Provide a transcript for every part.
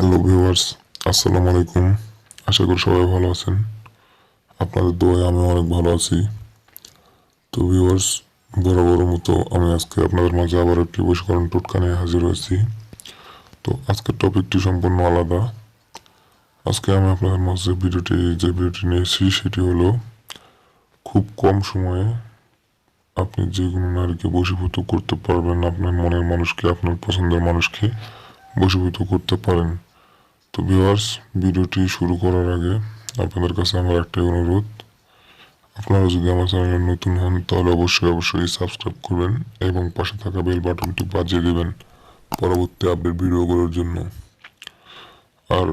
Hello viewers আসসালামু আলাইকুম। আশা করি সবাই ভালো আছেন। আপনাদের দোয়ায় আমি অনেক ভালো আছি। তো ভিউয়ার্স বরাবর মতো আমি আজকে আপনাদের মাঝে আবার একটি বৈশকরণ টোটকা নিয়ে হাজির হয়েছি। তো, আজকের টপিকটি সম্পূর্ণ আলাদা। আজকে আমি আপনাদের মাঝে ভিডিওটি, যে ভিডিওটি নিয়েছি, সেটি হলো, খুব কম সময়ে আপনি যে কোনো নারীকে বশীভূত করতে পারবেন, আপনার মনের মানুষকে, আপনার পছন্দের মানুষকে বশীভূত করতে পারেন। তো ভিউয়ার্স ভিডিওটি শুরু করার আগে আপনাদের কাছে আমার একটাই অনুরোধ। আপনারা যদি আমার চ্যানেলে নতুন হন, তাহলে অবশ্যই অবশ্যই সাবস্ক্রাইব করবেন এবং পাশে থাকা বেল বাটনটি বাজিয়ে দেবেন পরবর্তী আপডেট ভিডিওগুলোর জন্য। আর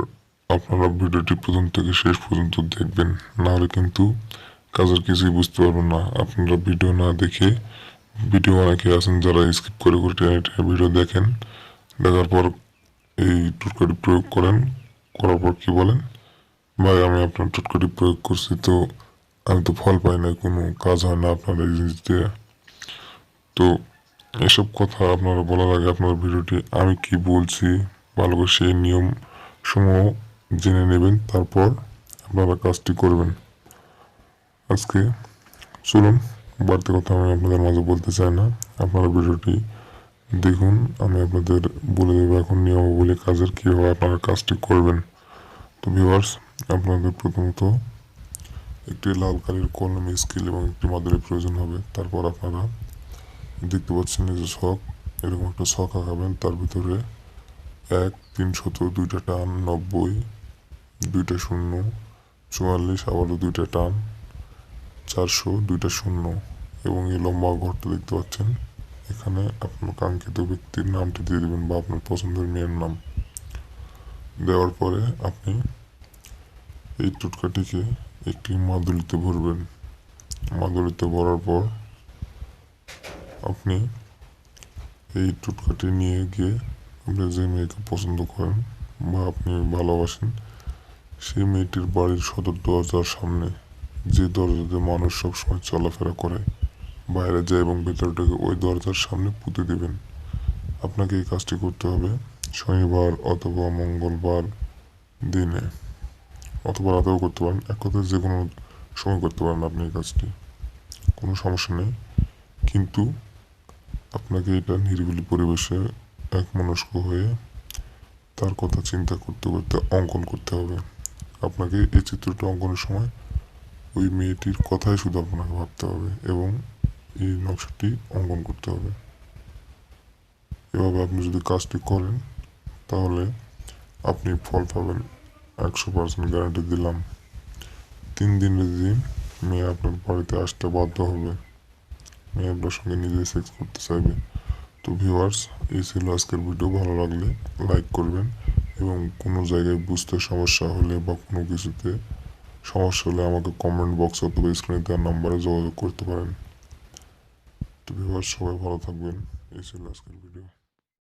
আপনারা ভিডিওটি প্রথম থেকে শেষ পর্যন্ত দেখবেন, নাহলে কিন্তু কাজের কিছুই বুঝতে পারবেন না। আপনারা ভিডিও না দেখে, ভিডিও অনেকে আছেন যারা স্কিপ করে করে টেনে টেনে ভিডিও দেখেন, দেখার পর এই টুটকাটি প্রয়োগ করেন। করার পর কি বলেন? ভাই, আমি আপনার টুটকাটি প্রয়োগ করছি তো আমি তো ফল পাই না কোনো কাজ হয় না আপনার এই জিনিস দিয়ে। তো এসব কথা আপনারা বলার আগে আপনার ভিডিওটি আমি কি বলছি ভালো করে সেই নিয়ম সমূহ জেনে নেবেন, তারপর আপনারা কাজটি করবেন। আজকে চলুন, বাড়তি কথা আমি আপনাদের মাঝে বলতে চাই না। আপনারা ভিডিওটি দেখুন, আমি আপনাদের বলে দেবো এখন নিয়মাবলী কাজের কীভাবে আপনারা কাজটি করবেন। তো ভিউয়ার্স আপনাদের প্রথমত একটি লাল কালির কলম স্কেল এবং একটি মাদুরের প্রয়োজন হবে। তারপর আপনারা দেখতে পাচ্ছেন যে ছক এরকম একটা ছক আঁকাবেন। তার ভিতরে এক, তিন তিনশত দুইটা টান, নব্বই, দুইটা শূন্য, চুয়াল্লিশ, আবারও দুইটা টান, চারশো, দুইটা শূন্য এবং এই লম্বা ঘরটা দেখতে পাচ্ছেন। এখানে আপনার কাঙ্ক্ষিত ব্যক্তির নামটি দিয়ে দেবেন বা আপনার পছন্দের মেয়ের নাম। দেওয়ার পরে আপনি এই টুটকাটিকে একটি মাদুলিতে ভরবেন। মাদুলিতে ভরার পর আপনি এই টুটকাটি নিয়ে গিয়ে আপনি যে মেয়েকে পছন্দ করেন বা আপনি ভালোবাসেন, সেই মেয়েটির বাড়ির সদর দরজার সামনে যে দরজাতে মানুষ সবসময় চলাফেরা করে বাইরে যায় এবং ভেতরটাকে ওই দরজার সামনে পুঁতে দেবেন। আপনাকে এই কাজটি করতে হবে শনিবার অথবা মঙ্গলবার দিনে অথবা রাতেও করতে পারেন। এক কথায় যে কোনো সময় করতে পারেন আপনি এই কাজটি। কোনো সমস্যা নেই। কিন্তু আপনাকে এটা নিরিবিলি পরিবেশে এক মনস্ক হয়ে তার কথা চিন্তা করতে করতে অঙ্কন করতে হবে। আপনাকে এই চিত্রটা অঙ্কনের সময় ওই মেয়েটির কথাই শুধু আপনাকে ভাবতে হবে এবং এই নকশাটি অঙ্কন করতে হবে। এভাবে আপনি যদি কাজটি করেন, তাহলে আপনি ফল পাবেন একশো পার্সেন্ট গ্যারান্টি দিলাম। তিন দিনের দিন মেয়ে আপনার বাড়িতে আসতে বাধ্য হবে। মেয়ে আপনার সঙ্গে নিজে সেক্স করতে চাইবে। তো ভিউয়ার্স এই ছিল আজকের ভিডিও ভালো লাগলে লাইক করবেন এবং কোনো জায়গায় বুঝতে সমস্যা হলে বা কোনো কিছুতে সমস্যা হলে আমাকে কমেন্ট বক্স অথবা স্ক্রিনে দেওয়ার নাম্বারে যোগাযোগ করতে পারেন। তো ভিউয়ার্স সবাই ভালো থাকবেন। এই ছিল আজকের ভিডিও।